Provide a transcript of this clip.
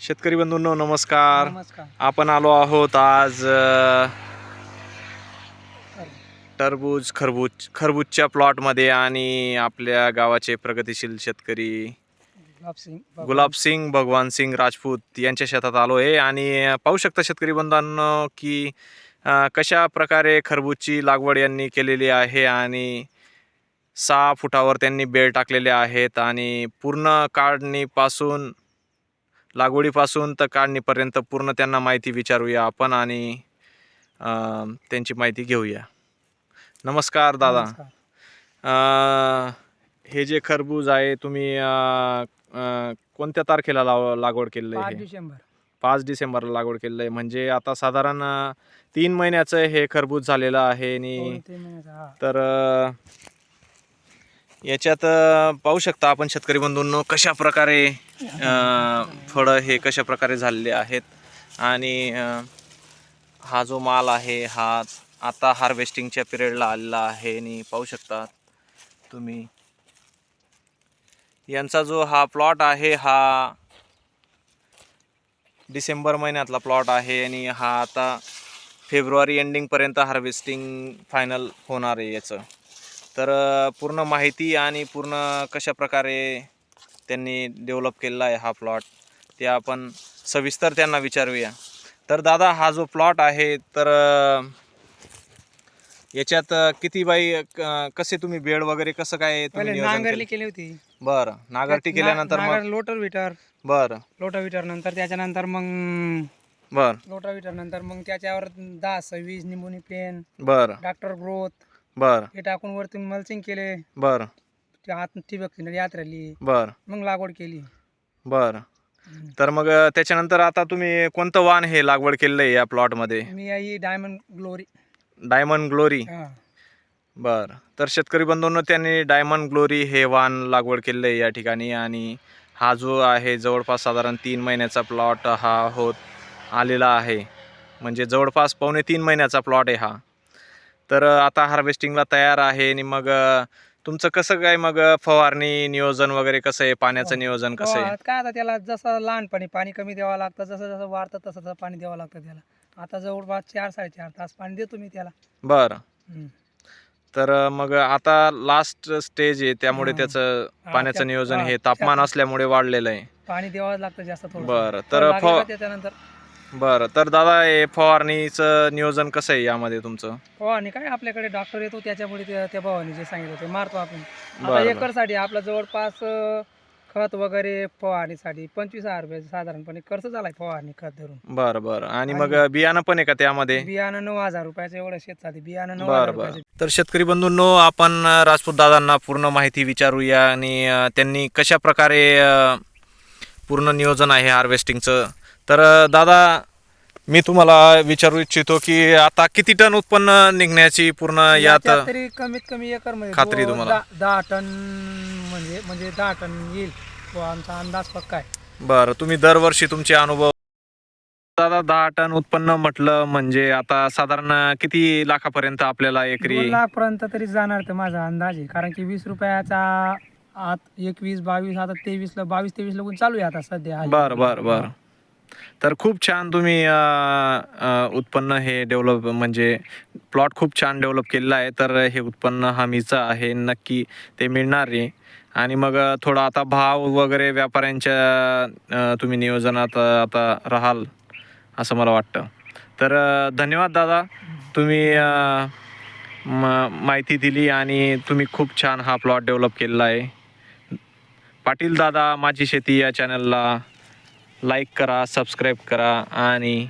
शेतकरी बंधूंनो नमस्कार. नमस्कार. आपण आलो आहोत आज टरबूज खरबूज खरबूजच्या प्लॉटमध्ये आणि आपल्या गावाचे प्रगतिशील शेतकरी गुलाब सिंग गुलाब सिंग भगवान सिंग राजपूत यांच्या शेतात आलो आहे. आणि पाहू शकता शेतकरी बंधूंनो की अ, कशा प्रकारे खरबूजची लागवड यांनी केलेली आहे आणि सहा फुटावर त्यांनी बेड टाकलेले आहेत आणि पूर्ण काढणीपासून लागवडीपासून तर काढणीपर्यंत पूर्ण त्यांना माहिती विचारूया आपण आणि त्यांची माहिती घेऊया. नमस्कार दादा. हे जे खरबूज आहे तुम्ही कोणत्या तारखेला लाव लागवड केलेलं पाच आहे डिसेंबर. पाच डिसेंबरला लागवड केलेलं आहे. म्हणजे आता साधारण तीन महिन्याचं हे खरबूज झालेलं आहे आणि हा तर याच्यात पाहू शकता आपण शेतकरी बंधूंनो कशा प्रकारे फळं हे कशा प्रकारे झालेले आहेत. आणि हा जो माल आहे हा आता हार्वेस्टिंगच्या पिरियडला आलेला आहे. आणि पाहू शकता तुम्ही यांचा जो हा प्लॉट आहे हा डिसेंबर महिन्यातला प्लॉट आहे. आणि हा आता फेब्रुवारी एंडिंगपर्यंत हार्वेस्टिंग फायनल होणार आहे याचं. तर पूर्ण माहिती आणि पूर्ण कशा प्रकारे त्यांनी डेव्हलप केलेला आहे हा प्लॉट ते आपण सविस्तर त्यांना विचारूया. तर दादा हा जो प्लॉट आहे तर याच्यात किती बाई कसे तुम्ही बेड वगैरे कसं काय तुम्ही नांगरली केलं? होती. बरं नागरटी केल्यानंतर मग? लोटर विटर बरं. लोटर विटर नंतर त्याच्यानंतर मग बरं. लोटर विटर नंतर मग त्याच्यावर दहा सव्वीस निमोनी पेन बरं. डॉक्टर ग्रोथ बरं. हे टाकून वरतून मल्चिंग केले. बरं. ते आत ठिबक यात राहिली. बरं. मग लागवड केली. बरं. हम्म. तर मग अ, त्याच्यानंतर आता तुम्ही कोणतं वाण हे लागवड केलेलं आहे या प्लॉटमध्ये मी ही डायमंड ग्लोरी डायमंड ग्लोरी हा. बरं. तर शेतकरी बंधूंनो त्यांनी डायमंड ग्लोरी हे वाण लागवड केलेलं आहे या ठिकाणी. आणि हा जो आहे जवळपास साधारण तीन महिन्याचा प्लॉट हा होत आलेला आहे. म्हणजे जवळपास पावणे तीन महिन्याचा प्लॉट आहे हा. तर आता हार्वेस्टिंगला तयार आहे आणि मग तुमचं कसं काय मग फवारणी नियोजन वगैरे कसं आहे? पाण्याचं नियोजन कसं आहे? काय आता त्याला जसं लहानपणी पाणी कमी द्यावं लागतं जसं जसं वाढतं तसं तसं पाणी द्यावं लागतं त्याला. आता जवळपास चार साडेचार तास पाणी देतो मी त्याला. बरं. तर मग आता लास्ट स्टेज आहे त्यामुळे हा. त्याचं हा, पाण्याचं नियोजन हा, हे तापमान असल्यामुळे वाढलेलं आहे. पाणी द्यावं लागतं जास्त बरं, तर त्याच्यानंतर? बरं तर दादा हे फवारणीचं नियोजन कसं आहे यामध्ये तुमचं? फवारणी काय आपल्याकडे डॉक्टर येतो त्याच्यामुळे त्या त्या भावाने जे सांगितलं ते मारतो आपण. आता बरं, एकरसाठी आपलं जवळपास अं, खत वगैरे फवारणीसाठी पंचवीस हजार रुपये साधारणपणे खर्च झालाय फवारणी खत धरून. बरं बरं. आणि मग बियाणं पण आहे का त्यामध्ये? बियाणं नऊ हजार रुपयाचं एवढं शेतसाठी बियाणं नऊ बरं हजार बरं. रुपयाचं तर शेतकरी बंधूंनो आपण अ, राजपूत दादांना पूर्ण माहिती विचारूया आणि अ, त्यांनी कशा प्रकारे अ, पूर्ण नियोजन आहे हार्वेस्टिंगचं. तर दादा मी तुम्हाला विचारू इच्छितो की आता किती टन उत्पन्न निघण्याची पूर्ण यात याच्यात तरी कमीत कमी एकरमध्ये खात्री दो- तुम्हाला? दहा- दहा टन म्हणजे म्हणजे दहा टन येईल. तो आमचा अंदाज पक्का आहे. बरं तुम्ही दरवर्षी तुमचे अनुभव दादा दहा टन उत्पन्न म्हटलं म्हणजे आता साधारण किती लाखापर्यंत आपल्याला एकरी दोन लाख पर्यंत तरी जाणार तर माझा अंदाज आहे. कारण की वीस रुपयाचा आत एकवीस बावीस आता तेवीस ला बावीस तेवीस लागून चालू आहे आता सध्या? बर बर बर. तर खूप छान तुम्ही अ, अ, उत्पन्न हे डेव्हलप म्हणजे प्लॉट खूप छान डेव्हलप केलेला आहे. तर हे उत्पन्न हमीचं आहे नक्की ते मिळणार आहे. आणि मग अ, थोडा आता भाव वगैरे व्यापाऱ्यांच्या अ, तुम्ही नियोजनात अ, आता राहाल असं मला वाटतं. तर अ, धन्यवाद दादा. तुम्ही अ, म- माहिती दिली आणि तुम्ही खूप छान हा प्लॉट डेव्हलप केलेला आहे. पाटील दादा माझी शेती या चॅनलला लाईक करा सबस्क्राईब करा आणि